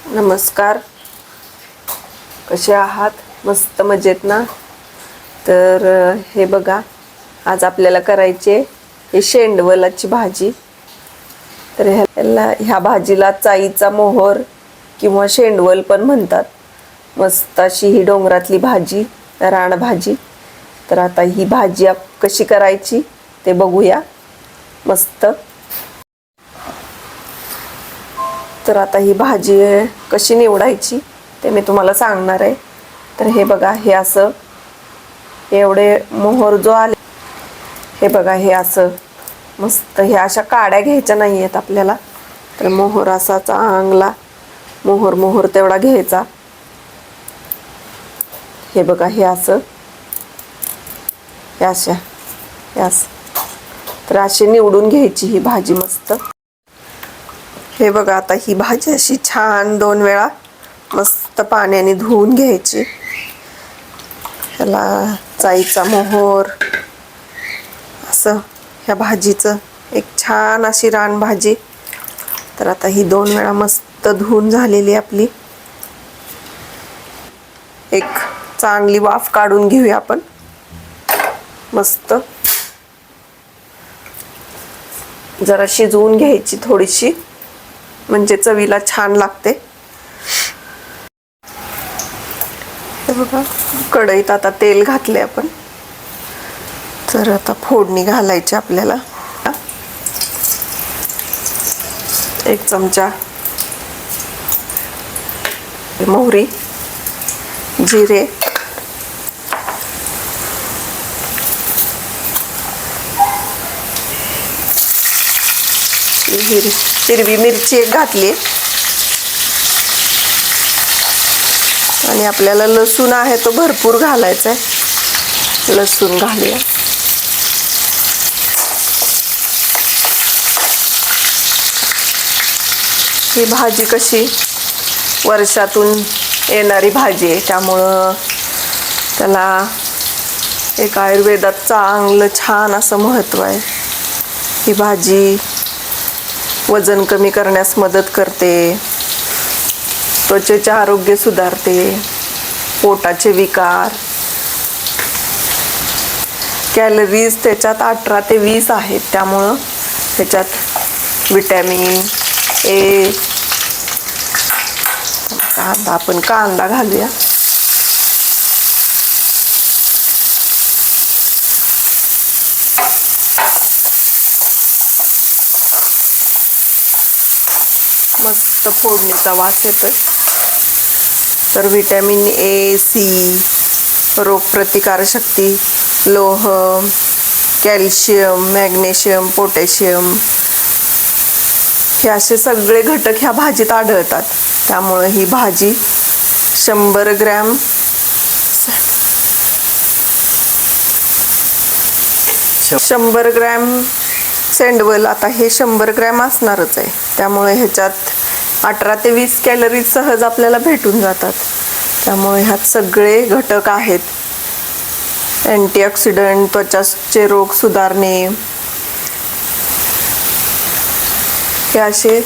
नमस्कार. कसे आहात? मस्त मजेत ना? तर हे बघा आज आपल्याला करायचे हे शेंडवलाची भाजी. तर ह्याला ह्या भाजीला चाईचा मोहर किंवा शेंडवल पण म्हणतात. मस्त अशी ही डोंगरातली भाजी रानभाजी तर आता ही भाजी आप कशी करायची ते बघूया. मस्त. तर आता ही भाजी कशी निवडायची ते मी तुम्हाला सांगणार आहे. तर हे बघा हे असं एवढे मोहर जो आले हे बघा हे असं मस्त हे अशा काड्या घ्यायच्या नाही आहेत आपल्याला. तर मोहर असा चांगला मोहर मोहर तेवढा घ्यायचा. हे बघा हे असं हे अशा हे असं. तर अशी निवडून घ्यायची ही भाजी मस्त. हे बघा आता ही भाजी अशी छान दोन वेळा मस्त पाण्याने धुवून घ्यायची. ह्याला चाईचा मोहर असं ह्या भाजीचं एक छान अशी रानभाजी तर आता ही दोन वेळा मस्त धुवून झालेली आपली. एक चांगली वाफ काढून घेऊया आपण. मस्त. जरा शिजवून घ्यायची थोडीशी. म्हणजे चवीला छान लागते. बघा कढईत आता तेल घातले आपण. तर आता फोडणी घालायची आपल्याला. एक चमचा मोहरी जिरे जिरे हिरवी मिरची एक घातली. आणि आपल्याला लसूण आहे तो भरपूर घालायचा आहे लसूण घालूया. ही भाजी कशी? वर्षातून येणारी भाजी आहे. त्यामुळं त्याला एक आयुर्वेदात चांगलं छान असं महत्त्व आहे. ही भाजी वजन कमी करण्यास मदत करते. त्वचेचे आरोग्य सुधारते. पोटाचे विकार. कॅलरीज त्याच्यात अठरा ते वीस आहेत. त्यामुळं त्याच्यात विटॅमिन ए आता आपण कांदा घालूया. मस्त फोडणीचा वास येतो तर व्हिटॅमिन ए सी रोगप्रतिकारशक्ती लोह कॅल्शियम मॅग्नेशियम पोटॅशियम हे असे सगळे घटक ह्या भाजीत आढळतात. त्यामुळे ही भाजी शंभर ग्रॅम शंभर ग्रॅम सँडवल आता हे शंभर ग्रॅम असणारच आहे. त्यामुळे ह्याच्यात अठरा ते वीस कॅलरीज सहज आपल्याला भेटून जातात. त्यामुळे ह्यात सगळे घटक आहेत. अँटीऑक्सिडंट त्वचाचे रोग सुधारणे. हे असे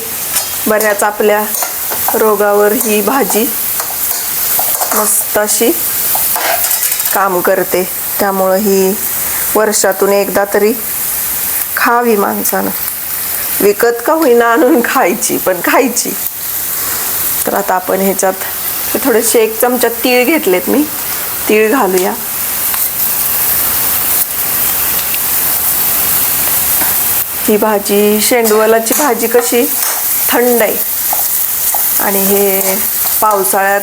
बऱ्याच आपल्या रोगावर ही भाजी मस्त अशी काम करते. त्यामुळं ही वर्षातून एकदा तरी खावी माणसानं. विकत का होईना आणून खायची पण खायची. तर आता आपण ह्याच्यात थोडेसे एक चमचा तीळ घेतलेत मी. तीळ घालूया. ही भाजी शेंडवलाची भाजी कशी? थंड आहे. आणि हे पावसाळ्यात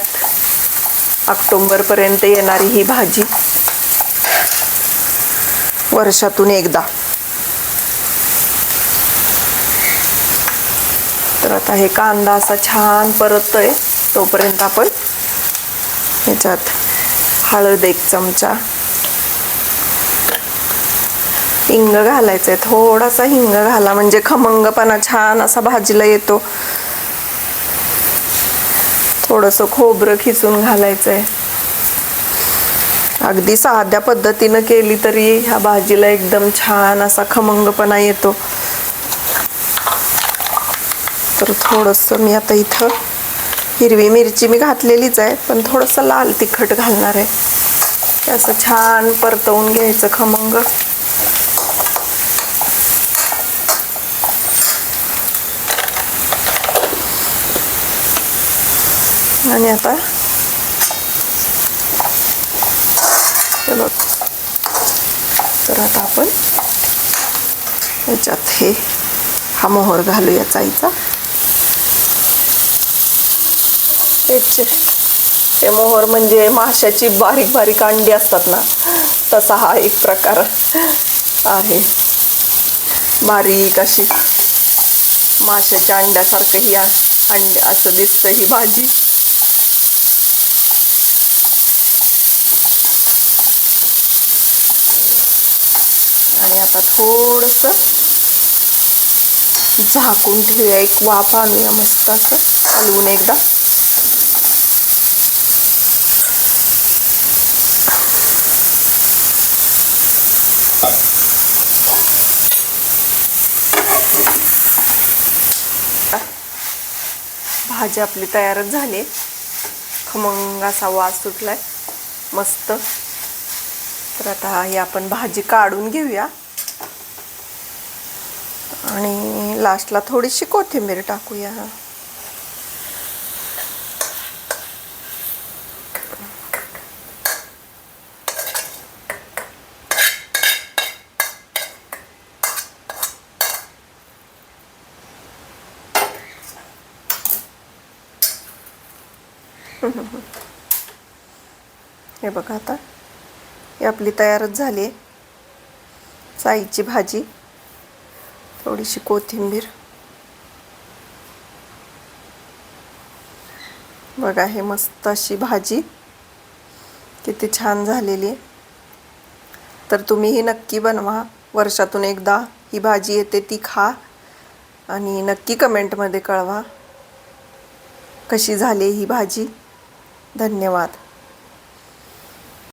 ऑक्टोंबरपर्यंत येणारी ही भाजी. वर्षातून एकदा. तर आता हे कांदा असा छान परततोय. तोपर्यंत आपण ह्याच्यात हळद एक चमचा. हिंग घालायचंय. थोडासा हिंग घाला. म्हणजे खमंगपणा छान असा भाजीला येतो. थोडंसं खोबरं खिसून घालायचंय. अगदी साध्या पद्धतीनं केली तरी ह्या भाजीला एकदम छान असा खमंगपणा येतो. तर थोडंसं मी आता इथं हिरवी मिरची मी घातलेलीच आहे पण थोडंसं लाल तिखट घालणार आहे. ते असं छान परतवून घ्यायचं खमंग. आणि आता तर आता आपण याच्यात हे हा मोहर घालूया चाईचा. तेच. ते मोहर म्हणजे माशाची बारीक बारीक अंडी असतात ना तसा हा एक प्रकार आहे. बारीक अशी माशाच्या अंड्यासारखं ही आ- अंड असं दिसतं ही भाजी. आणि आता थोडस झाकून ठेवूया. एक वाफ आणूया मस्त असं हलवून एकदा. भाजी आपली तयारच झाली. खमंग असा वास आहे मस्त. तर आता ही आपण भाजी काढून घेऊया. आणि लास्टला थोडीशी कोथिंबीर टाकूया. हे बघा आता. ही आपली तयारच झाली आहे. साईची भाजी. थोडीशी कोथिंबीर. बघा हे मस्त अशी भाजी. किती छान झालेली आहे. तर तुम्ही ही नक्की बनवा. वर्षातून एकदा ही भाजी येते ती खा. आणि नक्की कमेंटमध्ये कळवा कशी झाली ही भाजी. धन्यवाद.